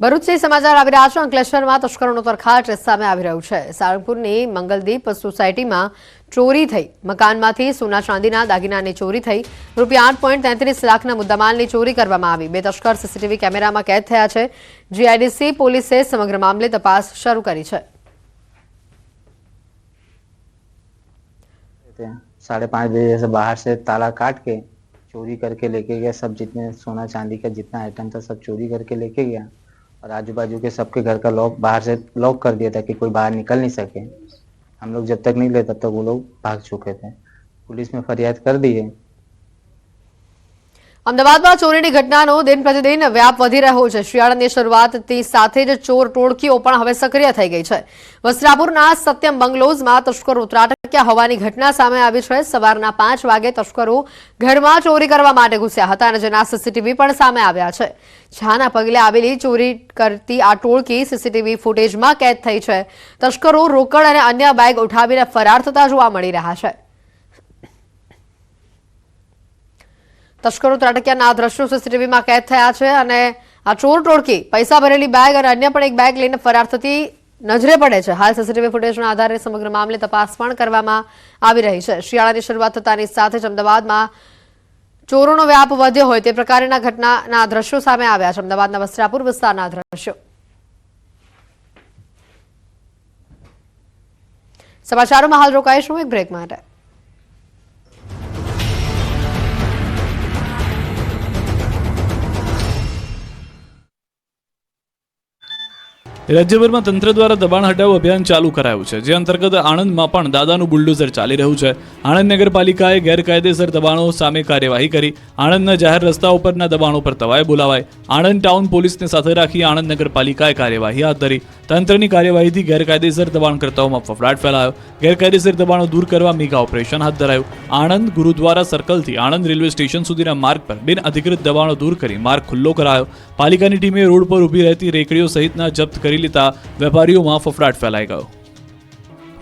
ભરૂચથી સમાચાર આવી રહ્યા છે અંકલેશ્વરમાં તસ્કરોનો તરખાટ સામે આવી રહ્યું છે સાળંગપુરની મંગલદીપ સોસાયટીમાં ચોરી થઈ મકાનમાંથી સોના ચાંદીના દાગીનાની ચોરી થઈ રૂપિયા આઠ પોઈન્ટ તેત્રીસ લાખના મુદ્દામાલની ચોરી કરવામાં આવી બે તસ્કર સીસીટીવી કેમેરામાં કેદ થયા છે જીઆઈડીસી પોલીસે સમગ્ર મામલે તપાસ શરૂ કરી છે थे साढ़े पाँच बजे से बाहर से ताला काट के चोरी करके लेके गया सब जितने सोना चांदी का जितना आइटम था सब चोरी करके लेके गया और आजू बाजू के सबके घर का लॉक बाहर से लॉक कर दिया था कि कोई बाहर निकल नहीं सके हम लोग जब तक नहीं ले तब तक वो लोग भाग चुके थे पुलिस में फरियाद कर दी है અમદાવાદમાં ચોરીની ઘટનાનો દિન પ્રતિદિન વ્યાપ વધી રહ્યો છે શિયાળાની શરૂઆતથી સાથે જ ચોર ટોળકીઓ પણ હવે સક્રિય થઈ ગઈ છે વસ્ત્રાપુરના સત્યમ બંગલોઝમાં તસ્કરો ત્રાટક્યા હોવાની ઘટના સામે આવી છે. સવારના પાંચ વાગે તસ્કરો ઘરમાં ચોરી કરવા માટે ઘૂસ્યા હતા અને જેના સીસીટીવી પણ સામે આવ્યા છે. છાના પગલે આવેલી ચોરી કરતી આ ટોળકી સીસીટીવી ફૂટેજમાં કેદ થઈ છે. તસ્કરો રોકડ અને અન્ય બેગ ઉઠાવીને ફરાર થતા જોવા મળી રહ્યા છે. તસ્કરો ત્રાટક્યાના દ્રશ્યો સીસીટીવીમાં કેદ થયા છે અને આ ચોર ટોળકી પૈસા ભરેલી બેગ અને અન્ય પણ એક બેગ લઈને ફરાર થતી નજરે પડે છે. હાલ સીસીટીવી ફૂટેજના આધારે સમગ્ર મામલે તપાસ પણ કરવામાં આવી રહી છે. શિયાળાની શરૂઆત થતાની સાથે જ અમદાવાદમાં ચોરોનો વ્યાપ વધ્યો હોય તે પ્રકારના ઘટનાના દ્રશ્યો સામે આવ્યા છે. અમદાવાદના વસ્ત્રાપુર વિસ્તારના દ્રશ્યો. સમાચારોમાં હાલ રોકાઈશું. એક બ્રેક માટે. રાજ્યભરમાં તંત્ર દ્વારા દબાણ હટાવ અભિયાન ચાલુ કરાયું છે, જે અંતર્ગત આણંદમાં પણ દાદાનું બુલડોઝર ચાલી રહ્યું છે. આણંદ નગરપાલિકાએ ગેરકાયદેસર દબાણો સામે કાર્યવાહી કરી. આણંદના જાહેર રસ્તા ઉપરના દબાણો પર તવાય બોલાવાય. આણંદ ટાઉન પોલીસને સાથે રાખી આણંદ નગરપાલિકાએ કાર્યવાહી હાથ ધરી. તંત્રની કાર્યવાહીથી ગેરકાયદેસર દબાણકર્તાઓમાં ફફડાટ ફેલાયો. ગેરકાયદેસર દબાણો દૂર કરવા મેગા ઓપરેશન હાથ ધરાયું. આણંદ ગુરુદ્વારા સર્કલથી આણંદ રેલવે સ્ટેશન સુધીના માર્ગ પર બિન અધિકૃત દબાણો દૂર કરી માર્ગ ખુલ્લો કરાયો. પાલિકાની ટીમે રોડ પર ઊભી રહેતી રેકડીઓ સહિતના જપ્ત કરી લેતા વેપારીઓમાં ફફડાટ ફેલાઈ ગયો.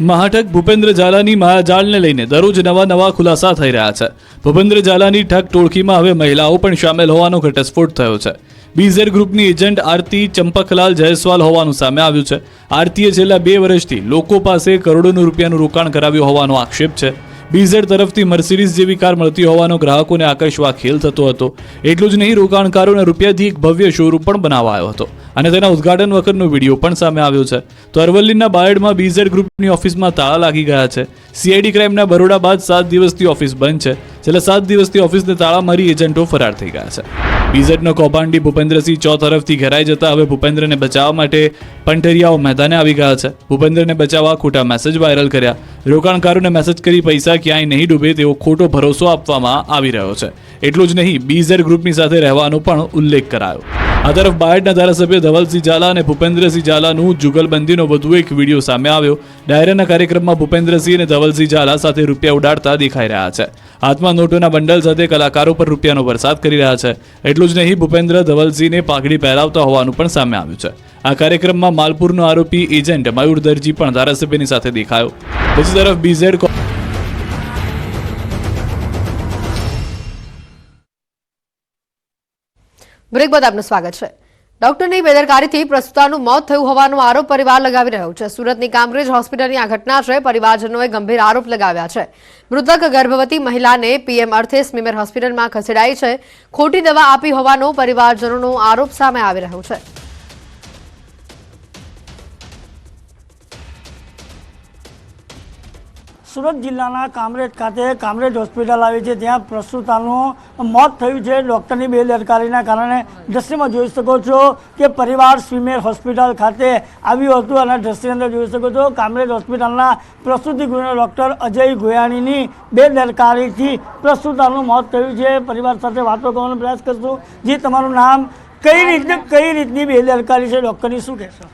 મહાઠક ભૂપેન્દ્ર ઝાલાની માયાજાળને લઈને દરરોજ નવા નવા ખુલાસા થઈ રહ્યા છે. ભૂપેન્દ્ર ઝાલાની ઠગ ટોળકીમાં હવે મહિલાઓ પણ સામેલ હોવાનો ઘટસ્ફોટ થયો છે. બીઝેર ગ્રુપની એજન્ટ આરતી ચંપકલાલ જયસ્વાલ હોવાનું સામે આવ્યું છે. આરતીએ છેલ્લા બે વર્ષથી લોકો પાસે કરોડોનું રૂપિયાનું રોકાણ કરાવ્યું હોવાનો આક્ષેપ છે. બીઝેડ તરફથી મર્સિડીઝ જેવી કાર મળતી હોવાનો ગ્રાહકોને આકર્ષવા ખેલ થતો હતો. એટલું જ નહીં, રોકાણકારોને રૂપિયાથી એક ભવ્ય શોરૂમ પણ બનાવાયો હતો. અને તેના ઉદ્ઘાટન વખતનો વીડિયો પણ સામે આવ્યો છે. તો અરવલ્લીના બાયડમાં બીઝેડ ગ્રુપની ઓફિસમાં તાળા લાગી ગયા છે. સીઆઈડી ક્રાઇમના બરોડા બાદ સાત દિવસથી ઓફિસ બંધ છે. છેલ્લા સાત દિવસથી ઓફિસને તાળા મારી એજન્ટો ફરાર થઈ ગયા છે. બીઝેડનો કૌભાંડી ભૂપેન્દ્રસિંહ ચો તરફથી ઘેરાઈ જતા હવે ભૂપેન્દ્રને બચાવવા માટે પંટરિયાઓ મેદાને આવી ગયા છે. ભૂપેન્દ્રને બચાવવા ખોટા મેસેજ વાયરલ કર્યા. રોકાણકારોને મેસેજ કરી પૈસા ક્યાંય નહીં ડૂબે તેવો ખોટો ભરોસો આપવામાં આવી રહ્યો છે. એટલું જ નહીં બીઝેડ ગ્રુપની સાથે રહેવાનો પણ ઉલ્લેખ કરાયો. આ તરફ બાયડના ધારાસભ્ય ધવલસિંહ ઝાલા અને ભૂપેન્દ્રસિંહ ઝાલાનું જુગલબંધીનો વધુ એક વીડિયો સામે આવ્યો. ડાયરાના કાર્યક્રમમાં ભૂપેન્દ્રસિંહ અને ધવલસિંહ ઝાલા સાથે રૂપિયા ઉડાડતા દેખાઈ રહ્યા છે. હાથમાં નોટોના બંડલ સાથે કલાકારો પર રૂપિયાનો વરસાદ કરી રહ્યા છે. એટલું જ નહીં, ભૂપેન્દ્ર ધવલસિંહને પાઘડી પહેરાવતા હોવાનું પણ સામે આવ્યું છે. આ કાર્યક્રમમાં માલપુરનો આરોપી એજન્ટ મયુર દરજી પણ ધારાસભ્યની સાથે દેખાયો. બીજી તરફ બીઝેડ બ્રેક બાદ આપનું સ્વાગત છે. ડોક્ટરની બેદરકારીથી પ્રસૂતાનું મોત થયું હોવાનો આરોપ પરિવાર લગાવી રહ્યો છે. સુરતની કામરેજ હોસ્પિટલની આ ઘટના છે. પરિવારજનોએ ગંભીર આરોપ લગાવ્યા છે. મૃતક ગર્ભવતી મહિલાને પીએમ અર્થે સ્મીમેર હોસ્પિટલમાં ખસેડાઈ છે. ખોટી દવા આપી હોવાનો પરિવારજનોનો આરોપ સામે આવી રહ્યો છે. સુરત જિલ્લાના કામરેજ ખાતે કામરેજ હોસ્પિટલ આવી છે ત્યાં પ્રસૂતાનું મોત થયું છે. ડૉક્ટરની બેદરકારીના કારણે દ્રશ્યમાં જોઈ શકો છો કે પરિવાર સ્વીમેર હોસ્પિટલ ખાતે આવ્યું હતું અને દ્રશ્ય અંદર જોઈ શકો છો કામરેજ હોસ્પિટલના પ્રસૂતિ ગૃહના ડૉક્ટર અજય ગોયાણીની બેદરકારીથી પ્રસૂતાનું મોત થયું છે. પરિવાર સાથે વાતો કરવાનો પ્રયાસ કરશું. જે તમારું નામ, કઈ રીતની કઈ રીતની બેદરકારી છે? ડૉક્ટરની શું કહેશો?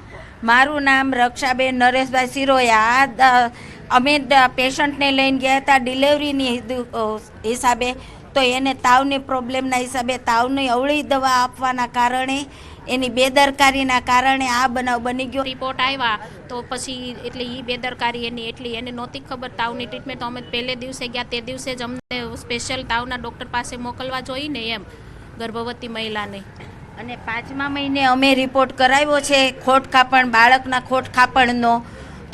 મારું નામ રક્ષાબેન નરેશભાઈ સિરોયા. અમે પેશન્ટને લઈને ગયા હતા ડિલિવરીની હિસાબે. તો એને તાવની પ્રોબ્લેમના હિસાબે તાવની અવળી દવા આપવાના કારણે એની બેદરકારીના કારણે આ બનાવ બની ગયો. રિપોર્ટ આવ્યા તો પછી એટલે એ બેદરકારી એની એટલી એને નહોતી ખબર તાવની ટ્રીટમેન્ટ અમે પહેલે દિવસે ગયા તે દિવસે જ અમને સ્પેશિયલ તાવના ડૉક્ટર પાસે મોકલવા જોઈએ ને એમ ગર્ભવતી મહિલાને. અને પાંચમા મહિને અમે રિપોર્ટ કરાવ્યો છે ખોટ ખાપણ બાળકના ખોટ ખાપણનો.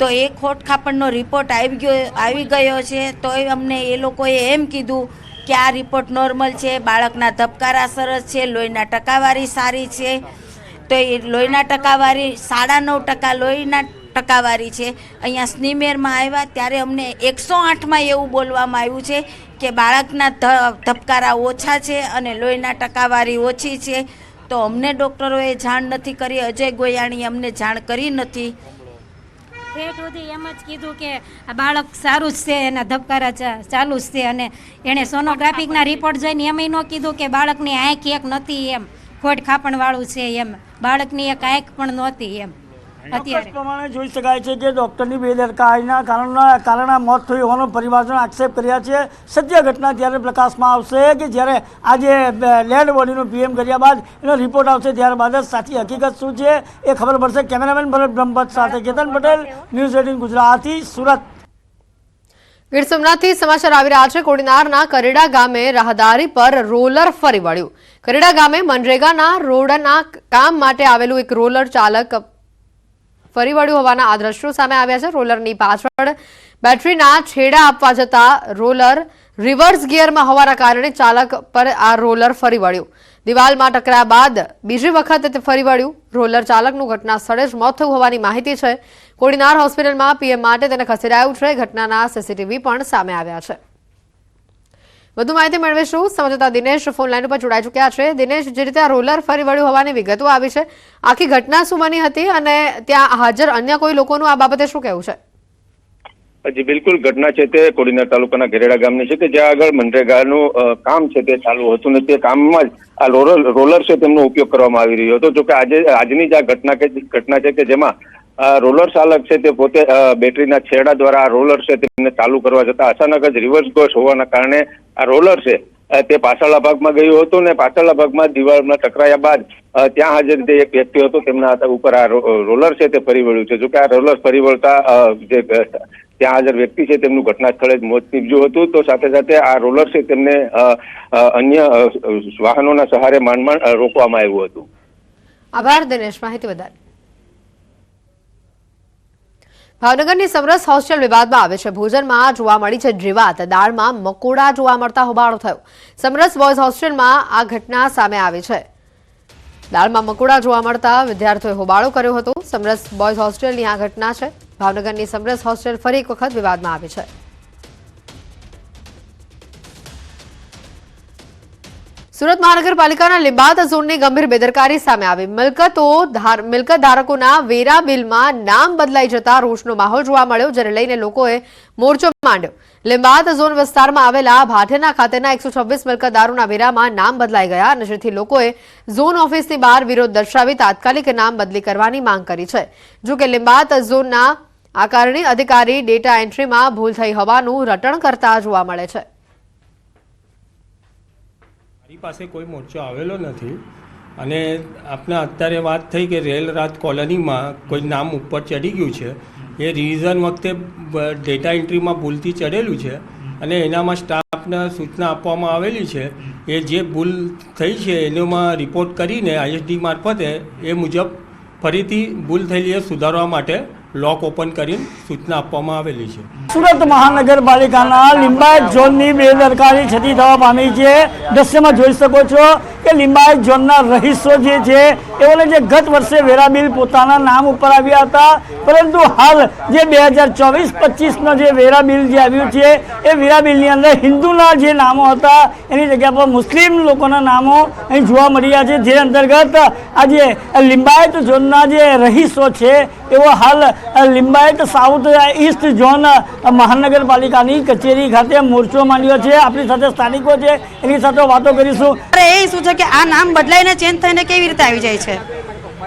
તો એ ખોટ ખાપણનો રિપોર્ટ આવી ગયો આવી ગયો છે. તોય અમને એ લોકોએ એમ કીધું કે આ રિપોર્ટ નોર્મલ છે, બાળકના ધબકારા સરસ છે, લોહીના ટકાવારી સારી છે. તો એ લોહીના ટકાવારી, સાડા નવ ટકા લોહીના ટકાવારી છે. અહીંયા સ્નીમેરમાં આવ્યા ત્યારે અમને એકસો આઠમાં એવું બોલવામાં આવ્યું છે કે બાળકના ધબકારા ઓછા છે અને લોહીના ટકાવારી ઓછી છે. તો અમને ડૉક્ટરોએ જાણ નથી કરી, અજય ગોયાણીએ અમને જાણ કરી નથી. ઠેઠ સુધી એમ જ કીધું કે આ બાળક સારું જ છે એના ધબકારા ચાલુ જ છે અને એણે સોનોગ્રાફિકના રિપોર્ટ જોઈને એમ ન કીધું કે બાળકની આંખ એક નથી એમ ખોટ ખાપણવાળું છે એમ. બાળકની એક આંખ પણ નહોતી એમ. અત્યારે. પ્રમાણે જોઈ શકાય છે કે ડૉક્ટરની બેદરકારીના કારણના કારણે મોત થયું હોવાનો પરિવારજનો આક્ષેપ કર્યા છે. સત્ય ઘટના ત્યારે પ્રકાશમાં આવશે કે જ્યારે આજે લેન્ડ બોડીનું પીએમ કર્યા બાદ એનો રિપોર્ટ આવશે ત્યારબાદ જ સાચી હકીકત શું છે એ ખબર પડશે. કેમેરામેન ભરત બ્રહ્મભટ્ટ સાથે કેતન પટેલ ન્યૂઝ એટીન ગુજરાતી સુરત. ગીર સોમનાથથી સમાચાર આવી રહ્યા છે. કોડીનારના કરેડા ગામે રાહદારી પર રોલર ફરી વળ્યું. કરેડા ગામે મનરેગાના રોડના કામ માટે આવેલું એક રોલર ચાલક ફરી વળ્યું હોવાના આ દ્રશ્યો સામે આવ્યા છે. રોલરની પાછળ બેટરીના છેડા આપવા જતા રોલર રિવર્સ ગિયરમાં હોવાના કારણે ચાલક પર આ રોલર ફરી વળ્યું દિવાલમાં ટકરાયા બાદ બીજી વખત તે ફરી વળ્યું રોલર ચાલકનું ઘટના સ્થળે જ મોત થયું હોવાની માહિતી છે. કોડીનાર હોસ્પિટલમાં પીએમ માટે તેને ખસેડાયું છે. ઘટનાના સીસીટીવી પણ સામે આવ્યા છે. વધુ માહિતી મેળવીશું. સમજતા દિનેશ ફોન લાઈન ઉપર જોડાઈ ચૂક્યા છે. દિનેશ, જે રીતે આ રોલર ફરી વળ્યું હોવાની વિગતો આવી છે. આખી ઘટના શું બની હતી અને ત્યાં હાજર અન્ય કોઈ લોકોનું આ બાબતે શું કહેવું છે? જી, બિલકુલ. ઘટના છે તે કોડીનાર તાલુકાના ઘેરેડા ગામની છે કે જ્યાં આગળ મનરેગાનું કામ છે તે ચાલુ હતું ને તે કામમાં જ આ રોલર રોલર છે તેમનો ઉપયોગ કરવામાં આવી રહ્યો હતો. જો કે આજે, આજની જ આ ઘટના કે, ઘટના છે કે જેમાં રોલર ચાલક છે તે પોતે બેટરીના છેડા દ્વારા આ રોલર છે તેમને ચાલુ કરવા જતા અચાનક જ રિવર્સ ગોસ હોવાના કારણે આ રોલર છે. તે પાછળના ભાગમાં ગયું હતું ને પાછળના ભાગમાં દિવાલમાં ટકરાયા બાદ ત્યાં હાજર જે એક વ્યક્તિ હતો, તેમના ઉપર આ રોલર છે તે ફરી વળ્યું છે. જોકે આ રોલર ફરી વળતા જે ત્યાં હાજર વ્યક્તિ છે તેમનું ઘટના સ્થળે જ મોત નીપજ્યું હતું. તો સાથે સાથે આ રોલર છે તેમને અન્ય વાહનોના સહારે માંડ માંડ રોકવામાં આવ્યું હતું. આભાર, દિનેશ. માહિતી વધારે. ભાવનગરની સમરસ હોસ્ટેલ વિવાદમાં આવે છે. ભોજનમાં જોવા મળી છે જીવાત. દાળમાં મકોડા જોવા મળતા હોબાળો થયો. સમરસ બોયઝ હોસ્ટેલમાં આ ઘટના સામે આવી છે. દાળમાં મકોડા જોવા મળતા વિદ્યાર્થીઓએ હોબાળો કર્યો હતો. સમરસ બોયઝ હોસ્ટેલની આ ઘટના છે. ભાવનગરની સમરસ હોસ્ટેલ ફરી એક વખત વિવાદમાં આવી છે. સુરત મહાનગરપાલિકાના લિંબાત ઝોનની ગંભીર બેદરકારી સામે આવી. મિલકતો મિલકત ધારકોના વેરા બિલમાં નામ બદલાઈ જતા રોષનો માહોલ જોવા મળ્યો, જેને લઈને લોકોએ મોરચો માંડ્યો. લિંબાત ઝોન વિસ્તારમાં આવેલા ભાટેના ખાતેના એકસો છવ્વીસ મિલકતદારોના વેરામાં નામ બદલાઈ ગયા અને જેથી લોકોએ ઝોન ઓફિસની બહાર વિરોધ દર્શાવી તાત્કાલિક નામ બદલી કરવાની માંગ કરી છે. જો કે લિંબાયત ઝોનના આ કારણે અધિકારી ડેટા એન્ટ્રીમાં ભૂલ થઈ હોવાનું રટણ કરતા જોવા મળે છે. મારી પાસે કોઈ મોરચો આવેલો નથી. અને આપને અત્યારે વાત થઈ કે રેલ રાત કોલોનીમાં કોઈ નામ ઉપર ચડી ગયું છે. એ રિવિઝન વખતે ડેટા એન્ટ્રીમાં ભૂલથી ચડેલું છે. અને એનામાં સ્ટાફને સૂચના આપવામાં આવેલી છે એ જે ભૂલ થઈ છે એનોમાં રિપોર્ટ કરીને આઈએસડી મારફતે એ મુજબ ફરીથી ભૂલ થયેલી એ સુધારવા માટે લોક ઓપન કરીને સૂચના આપવામાં આવેલી છે. સુરત મહાનગરપાલિકાના લિંબાયત ઝોનની બેદરકારી છતી થવા પામી છે. દ્રશ્યમાં જોઈ શકો છો કે લિંબાયત ઝોનના રહીશો જે છે, એઓને જે ગત વર્ષે વેરા બિલ પોતાના નામ ઉપર આવ્યા હતા, પરંતુ હાલ જે બે હજાર ચોવીસ પચીસનો જે વેરા બિલ જે આવ્યું છે, એ વેરા બિલની અંદર હિન્દુના જે નામો હતા, એની જગ્યા પર મુસ્લિમ લોકોના નામો અહીં જોવા મળી રહ્યા છે, જે અંતર્ગત આજે લિંબાયત ઝોનના જે રહીશો છે એવો હાલ લિંબાયત સાઉથ ઈસ્ટ ઝોન મહાનગરપાલિકાની કચેરી ખાતે મોરચો માંડ્યો છે. આપણી સાથે સ્થાનિકો છે, એની સાથે વાતો કરીશું. અરે એ ઇસ્યુ છે કે આ નામ બદલાઈને ચેન્જ થઈને કેવી રીતે આવી જાય છે?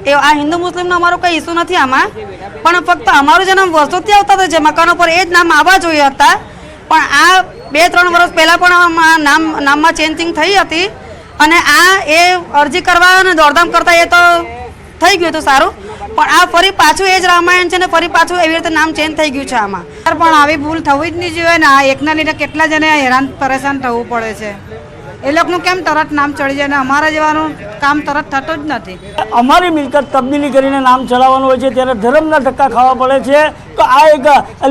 એ આ હિન્દુ મુસ્લિમનો અમારો કોઈ ઇસ્યુ નથી આમાં. પણ ફક્ત અમારું જે નામ વર્ષોથી આવતા હતા જે મકાનો પર એ જ નામ આવવા જોઈએ હતા. પણ આ બે, ત્રણ વર્ષ પહેલાં પણ નામ, નામમાં ચેન્જિંગ થઈ હતી. અને આ એ અરજી કરવા અને દોડધામ કરતા એ તો થઈ ગયું હતું સારું. પણ આ ફરી પાછું એ જ રામાયણ છે ને ફરી પાછું એવી રીતે નામ ચેન્જ થઈ ગયું છે આમાં. પણ આવી ભૂલ થવી જ નહીં જોઈએ ને આ એકના લીધે કેટલા જણે હેરાન, પરેશાન થવું પડે છે. એ લોકોનું કેમ તરત નામ ચડી જાય ને અમારા જેવાનું કામ તરત થતું જ નથી. અમારી મિલકત તબદીલી કરીને નામ ચલાવવાનું હોય છે, ત્યારે ધર્મના ધક્કા ખાવા પડે છે. તો આ એક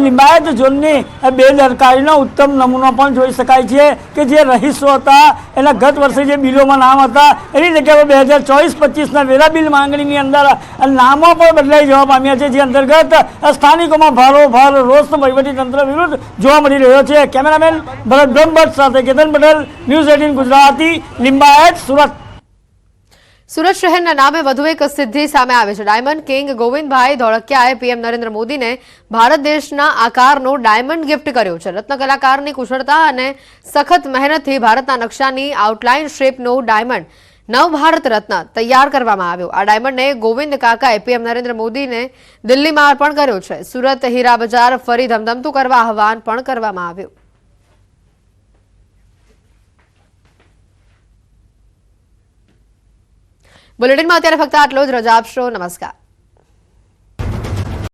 લિંબાયત ઝોનની બેદરકારીનો ઉત્તમ નમૂનો પણ જોઈ શકાય છે કે જે રહીશો હતા, એના ગત વર્ષે જે બિલોમાં નામ હતા, એની જગ્યાએ બે હજાર ચોવીસ, પચીસના વેરા બિલ માંગણીની અંદર નામો પણ બદલાઈ જવા પામ્યા છે, જે અંતર્ગત સ્થાનિકોમાં ભારો ભાર રોષ વહીવટીતંત્ર વિરુદ્ધ જોવા મળી રહ્યો છે. કેમેરામેન ભરત બ્રહ્મભટ્ટ સાથે કેતન પટેલ, ન્યૂઝ એટીન ગુજરાતી, લિંબાયત, સુરત. સુરત શહેરના નામે વધુ એક સિદ્ધિ સામે આવે છે. ડાયમંડ કિંગ ગોવિંદભાઈ ધોળકિયાએ પીએમ નરેન્દ્ર મોદીને ભારત દેશના આકારનો ડાયમંડ ગિફ્ટ કર્યો છે. રત્ન કલાકારની કુશળતા અને સખત મહેનતથી ભારતના નકશાની આઉટલાઇન શેપનો ડાયમંડ નવ ભારત રત્ન તૈયાર કરવામાં આવ્યો. આ ડાયમંડને ગોવિંદ કાકાએ પીએમ નરેન્દ્ર મોદીને દિલ્હીમાં અર્પણ કર્યો છે. સુરત હીરા બજાર ફરી ધમધમતું કરવા આહવાન પણ કરવામાં આવ્યું. બુલેટિનમાં અત્યારે ફક્ત આટલો જ. રજા આપશો. નમસ્કાર.